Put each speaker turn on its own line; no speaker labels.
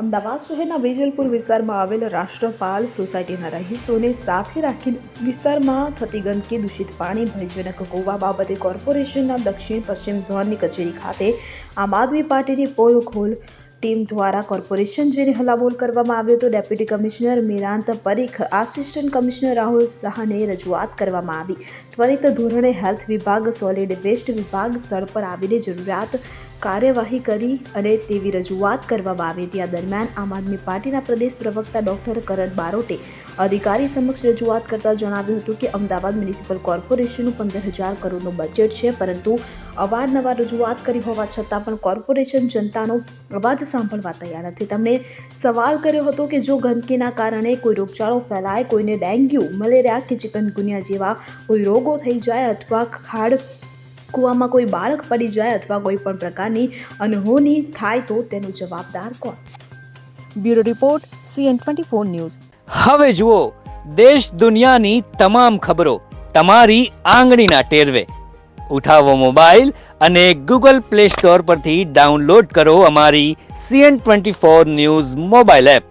અમદાવાદ શહેરના વેજલપુર વિસ્તારમાં આવેલ રાષ્ટ્રપાલ સોસાયટીના રહીશોને સાથે રાખીને વિસ્તારમાં થતી ગંદકી દૂષિત પાણી, ભયજનક ગોવા બાબતે કોર્પોરેશનના દક્ષિણ પશ્ચિમ ઝોનની કચેરી ખાતે આમ આદમી પાર્ટીની પોલ ખોલ ટીમ દ્વારા કોર્પોરેશન જઈને હલાબોલ કરવામાં આવ્યો હતો, deputy commissioner Mirant Parikh, assistant commissioner Rahul શાહને રજૂઆત કરવામાં આવી. ત્વરિત ધોરણે હેલ્થ વિભાગ, સોલિડ વેસ્ટ વિભાગ, સ્થળ પર આવીને જરૂરિયાત કાર્યવાહી કરી અને તેવી રજૂઆત કરવામાં આવી. આ દરમિયાન આમ આદમી પાર્ટીના પ્રદેશ પ્રવક્તા ડોક્ટર કરણ બારોટે અધિકારી સમક્ષ રજૂઆત કરતા જણાવ્યું હતું કે અમદાવાદ મ્યુનિસિપલ કોર્પોરેશનનું પંદર હજાર કરોડનું બજેટ છે, પરંતુ અવારનવાર રજૂઆત કરી હોવા છતાં પણ કોર્પોરેશન જનતાનો અવાજ સાંભળવા તૈયાર નથી. તેમણે સવાલ કર્યો હતો કે જો ગંદકીના કારણે કોઈ રોગચાળો ફેલાય, કોઈને ડેન્ગ્યુ, મલેરિયા કે ચિકનગુનિયા જેવા કોઈ રોગો થઈ જાય અથવા ખાડ કૂવામાં કોઈ બાળક પડી જાય અથવા કોઈ પણ પ્રકારની અનહોની થાય તો તેનો જવાબદાર કોણ?
Bureau report, CN twenty four news.
હવે જુઓ, દેશ દુનિયાની તમામ ખબરો તમારી આંગળીના ટેરવે. ઉઠાવો મોબાઈલ અને ગૂગલ પ્લે સ્ટોર પરથી ડાઉનલોડ કરો અમારી CN twenty four news mobile app.